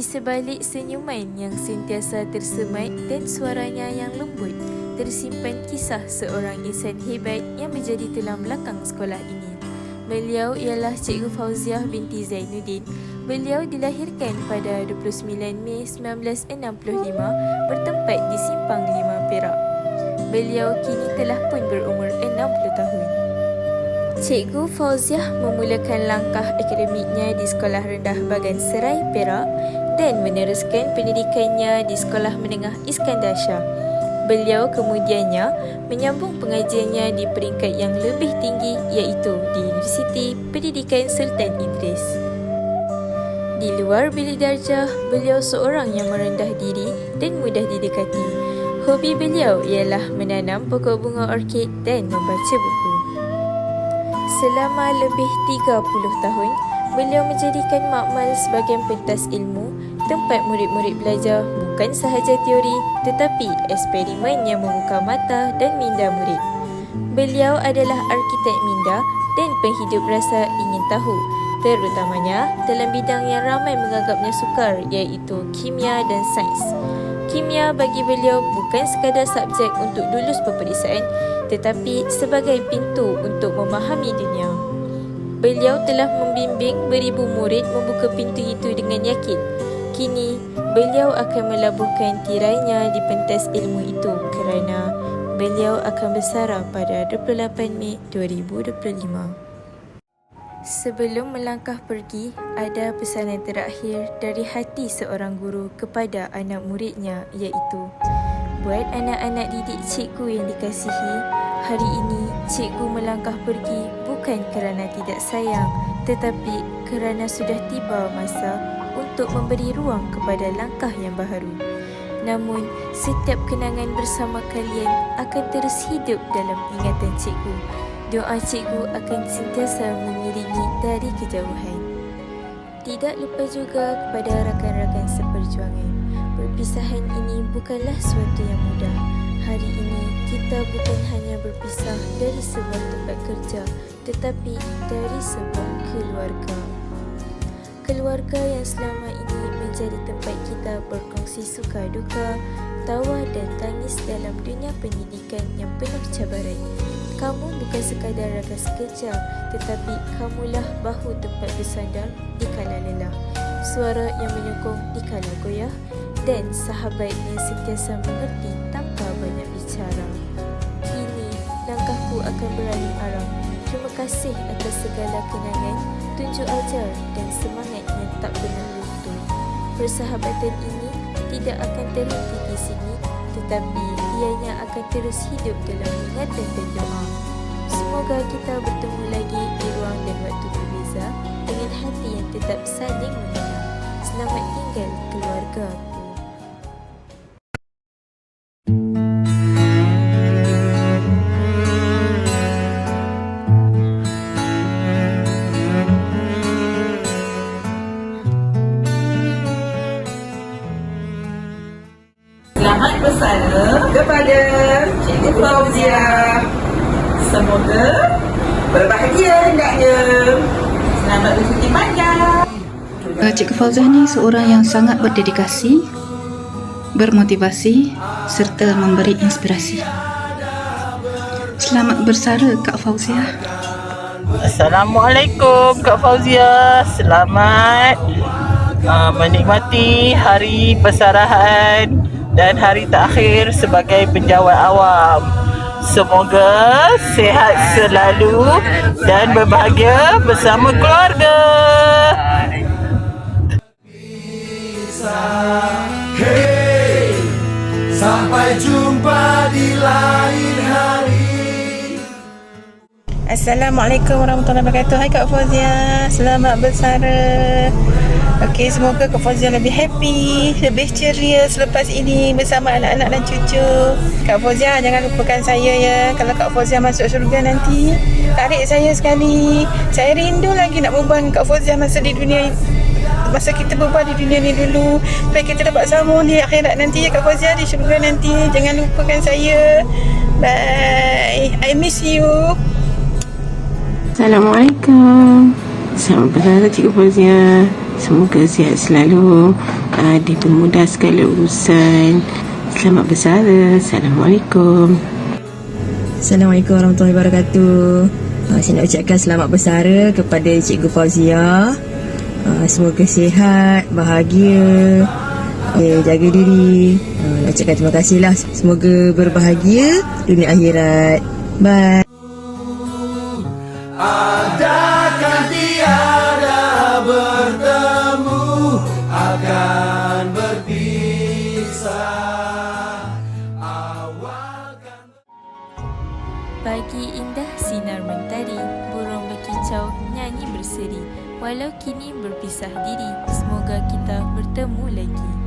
Di sebalik senyuman yang sentiasa tersemat dan suaranya yang lembut, tersimpan kisah seorang insan hebat yang menjadi tulang belakang sekolah ini. Beliau ialah Cikgu Fauziah binti Zainuddin. Beliau dilahirkan pada 29 Mei 1965 bertempat di Simpang 5 Perak. Beliau kini telah pun berumur 60 tahun. Cikgu Fauziah memulakan langkah akademiknya di Sekolah Rendah Bagan Serai, Perak dan meneruskan pendidikannya di Sekolah Menengah Iskandar Shah. Beliau kemudiannya menyambung pengajiannya di peringkat yang lebih tinggi iaitu di Universiti Pendidikan Sultan Idris. Di luar bilik darjah, beliau seorang yang merendah diri dan mudah didekati. Hobi beliau ialah menanam pokok bunga orkid dan membaca buku. Selama lebih 30 tahun, beliau menjadikan makmal sebagai pentas ilmu, tempat murid-murid belajar bukan sahaja teori tetapi eksperimen yang membuka mata dan minda murid. Beliau adalah arkitek minda dan penghidup rasa ingin tahu, terutamanya dalam bidang yang ramai menganggapnya sukar iaitu kimia dan sains. Kimia bagi beliau bukan sekadar subjek untuk lulus peperiksaan tetapi sebagai pintu untuk memahami dunia. Beliau telah membimbing beribu murid membuka pintu itu dengan yakin. Kini, beliau akan melabuhkan tirainya di pentas ilmu itu kerana beliau akan bersara pada 28 Mei 2025. Sebelum melangkah pergi, ada pesanan terakhir dari hati seorang guru kepada anak muridnya iaitu Buat anak-anak didik cikgu yang dikasihi, hari ini cikgu melangkah pergi bukan kerana tidak sayang tetapi kerana sudah tiba masa untuk memberi ruang kepada langkah yang baharu. Namun, setiap kenangan bersama kalian akan terus hidup dalam ingatan cikgu. Doa cikgu akan sentiasa mengiringi dari kejauhan. Tidak lupa juga kepada rakan-rakan seperjuangan. Perpisahan ini bukanlah suatu yang mudah. Hari ini kita bukan hanya berpisah dari sebuah tempat kerja tetapi dari sebuah keluarga. Keluarga yang selama ini menjadi tempat kita berkongsi suka duka, tawa dan tangis dalam dunia pendidikan yang penuh cabaran. Kamu bukan sekadar rakan sekejap tetapi kamulah bahu tempat bersandar di kala lelah, suara yang menyokong di kala goyah dan sahabat yang sentiasa mengerti tanpa banyak bicara. Akan beralih arah. Terima kasih atas segala kenangan, tunjuk ajar dan semangat yang tak pernah luntur. Persahabatan ini tidak akan terhenti di sini tetapi ianya akan terus hidup dalam ingatan dan doa. Semoga kita bertemu Bersara kepada Cikgu Fauzia. Semoga berbahagia hendaknya. Selamat bercuti panjang. Uh, Cikgu Fauzah ni seorang yang sangat berdedikasi, bermotivasi serta memberi inspirasi. Selamat bersara Kak Fauzia. Assalamualaikum Kak Fauzia Selamat uh, menikmati hari persarahan dan hari terakhir sebagai penjawat awam Semoga sihat selalu dan berbahagia bersama keluarga Hey, sampai jumpa di lain hari. Assalamualaikum warahmatullahi wabarakatuh. Hai Kak Fauzia Selamat bersara. Okey, semoga Kak Fauzia lebih happy Lebih ceria selepas ini Bersama anak-anak dan cucu. Kak Fauzia jangan lupakan saya ya. Kalau Kak Fauzia masuk syurga nanti Tarik saya sekali. Saya rindu lagi nak beban Kak Fauzia Masa di dunia Masa kita beban di dunia ni dulu. Supaya kita dapat sambung di akhirat nanti ya Kak Fauzia Di syurga nanti. Jangan lupakan saya. Bye. I miss you Assalamualaikum Selamat bersara Cikgu Fauzia Semoga sihat selalu uh, Dipermudah segala urusan Selamat bersara Assalamualaikum Assalamualaikum warahmatullahi wabarakatuh. Uh, saya nak ucapkan selamat bersara kepada Cikgu Fauzia. Uh, semoga sihat, bahagia, uh, jaga diri. Uh, nak ucapkan terima kasihlah. Semoga berbahagia dunia akhirat. Bye. Adakah tiada bertemu Akan berpisah Awalkan Pagi indah sinar mentari, burung berkicau nyanyi berseri. Walau kini berpisah diri, semoga kita bertemu lagi.